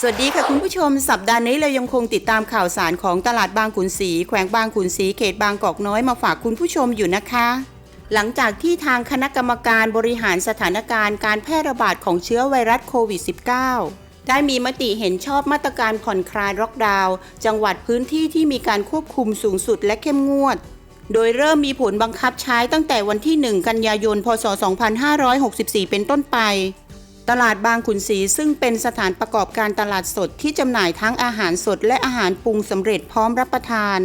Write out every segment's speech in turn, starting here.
สวัสดีค่ะคุณผู้ชม สัปดาห์นี้เรายังคงติดตามข่าวสารของตลาดบางขุนศรีแขวงบางขุนศรีเขตบางกอกน้อยมาฝากคุณผู้ชมอยู่นะคะ หลังจากที่ทางคณะกรรมการบริหารสถานการณ์การแพร่ระบาดของเชื้อไวรัสโควิด -19 ได้มีมติเห็นชอบมาตรการผ่อนคลายล็อกดาวน์จังหวัดพื้นที่ที่มีการควบคุมสูงสุดและเข้มงวด โดยเริ่มมีผลบังคับใช้ตั้งแต่วันที่ 1 กันยายน พศ 2564 เป็นต้นไป ตลาดบางขุนศรีซึ่งเป็นสถานประกอบการตลาดสดที่จำหน่ายทั้งอาหารสดและอาหารปรุงสำเร็จพร้อมรับประทาน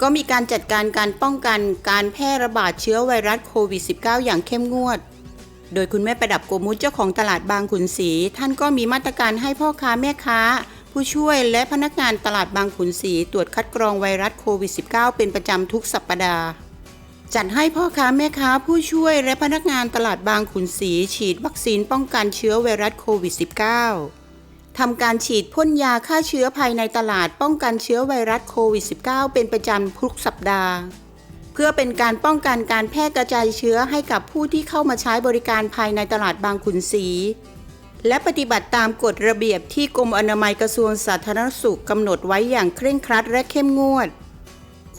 ก็มีการจัดการการป้องกันการแพร่ระบาดเชื้อไวรัสโควิด -19 อย่างเข้มงวด โดยคุณแม่ประดับโกมุตเจ้าของตลาดบางขุนศรีท่านก็มีมาตรการให้พ่อค้าแม่ค้า ผู้ช่วยและพนักงานตลาดบางขุนศรีตรวจคัดกรองไวรัสโควิด -19 เป็นประจำทุกสัปดาห์ จัดให้พ่อค้าแม่ค้าผู้ช่วยและพนักงานตลาดบางขุนศรีฉีดวัคซีนป้องกันเชื้อไวรัสโควิด -19 ทำการฉีดพ่นยาฆ่าเชื้อภายในตลาดป้องกันเชื้อไวรัสโควิด -19 เป็นประจำทุกสัปดาห์ เพื่อเป็นการป้องกันการแพร่กระจายเชื้อให้กับผู้ที่เข้ามาใช้บริการภายในตลาดบางขุนศรีและปฏิบัติตามกฎระเบียบที่กรมอนามัยกระทรวงสาธารณสุขกำหนดไว้อย่างเคร่งครัดและเข้มงวด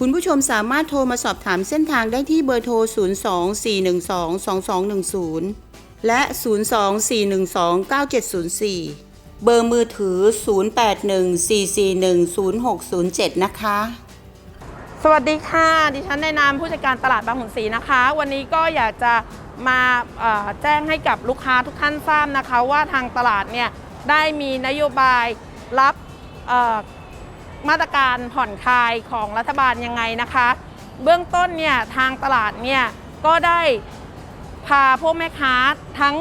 คุณผู้ชมสามารถโทรมาสอบถามเส้นทางได้ที่เบอร์โทร 024122210 และ 024129704 เบอร์มือถือ 0814410607 นะคะ สวัสดีค่ะ ดิฉันในนามผู้จัดการตลาดบางขุนศรีนะคะ วันนี้ก็อยากจะมาแจ้งให้กับลูกค้าทุกท่านทราบนะคะ ว่าทางตลาดเนี่ยได้มีนโยบายรับ มาตรการผ่อนคลายของรัฐบาลยังไงนะคะ เบื้องต้นเนี่ยทางตลาดเนี่ยก็ได้พาพวกแม่ค้าทั้ง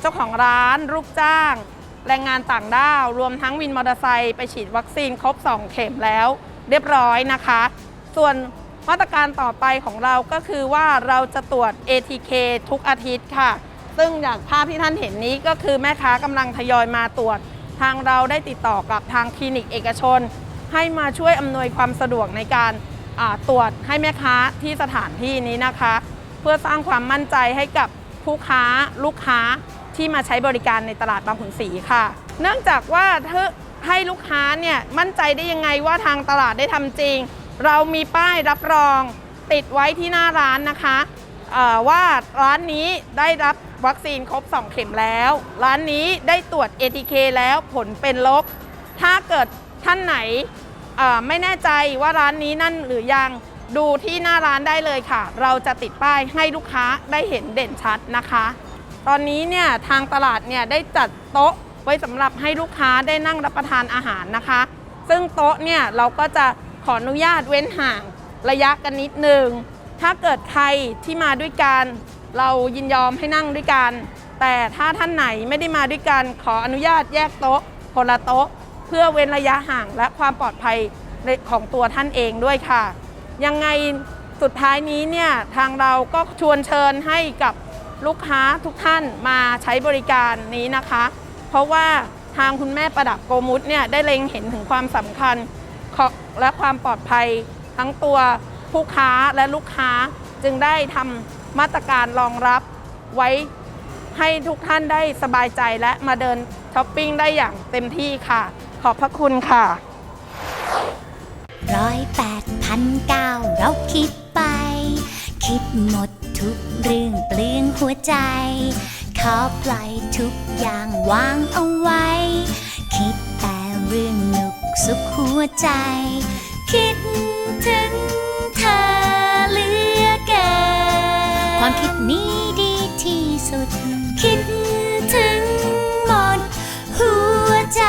เจ้าของร้านลูกจ้าง แรงงานต่างด้าว รวมทั้งวินมอเตอร์ไซค์ไปฉีดวัคซีนครบ 2 เข็มแล้ว เรียบร้อยนะคะ ส่วนมาตรการต่อไปของเราก็คือว่าเราจะตรวจ ATK ทุกอาทิตย์ค่ะ ซึ่งอย่างภาพที่ท่านเห็นนี้ก็คือแม่ค้ากำลังทยอยมาตรวจ ทางเราได้ติดต่อกับทางคลินิกเอกชน ให้มาช่วยอำนวยความสะดวกในการตรวจให้แม่ค้าที่สถานที่นี้นะคะ เพื่อสร้างความมั่นใจให้กับผู้ค้าลูกค้าที่มาใช้บริการในตลาดบางขุนศรีค่ะ เนื่องจากว่าถ้าให้ลูกค้าเนี่ยมั่นใจได้ยังไงว่าทางตลาดได้ทำจริง เรามีป้ายรับรองติดไว้ที่หน้าร้านนะคะว่าร้านนี้ได้รับวัคซีนครบ 2 เข็มแล้ว ร้านนี้ได้ตรวจ ATK แล้วผลเป็นลบ ถ้าเกิดท่านไหนไม่แน่ใจว่าร้านนี้นั่นหรือยังดูที่หน้าร้านได้เลยค่ะ เราจะติดป้ายให้ลูกค้าได้เห็นเด่นชัดนะคะ ตอนนี้เนี่ยทางตลาดเนี่ยได้จัดโต๊ะไว้สำหรับให้ลูกค้าได้นั่งรับประทานอาหารนะคะ ซึ่งโต๊ะเนี่ยเราก็จะขออนุญาตเว้นห่างระยะกันนิดนึง ถ้าเกิดใครที่มาด้วยกัน เรายินยอมให้นั่งด้วยกัน แต่ถ้าท่านไหนไม่ได้มาด้วยกันขออนุญาตแยกโต๊ะคนละโต๊ะ เพื่อเว้นระยะห่างและความปลอดภัยของตัวท่านเองด้วยค่ะ ยังไงสุดท้ายนี้เนี่ยทางเราก็ชวนเชิญให้กับลูกค้าทุกท่านมาใช้บริการนี้นะคะ เพราะว่าทางคุณแม่ประดับโกมุตเนี่ยได้เล็งเห็นถึงความสำคัญและความปลอดภัยทั้งตัวผู้ค้าและลูกค้าจึงได้ทำมาตรการรองรับไว้ให้ทุกท่านได้สบายใจและมาเดินช้อปปิ้งได้อย่างเต็มที่ค่ะ ขอบพระคุณค่ะร้อยแปดพันเก้าเราคิดไป คิดหมดทุกเรื่องเปลืองหัวใจ ขอปล่อยทุกอย่างวางเอาไว้ คิดแต่เรื่องนุกสุขหัวใจ คิดถึงเธอเหลือเกินความคิดนี้ดีที่สุด คิดถึงหมดหัวใจ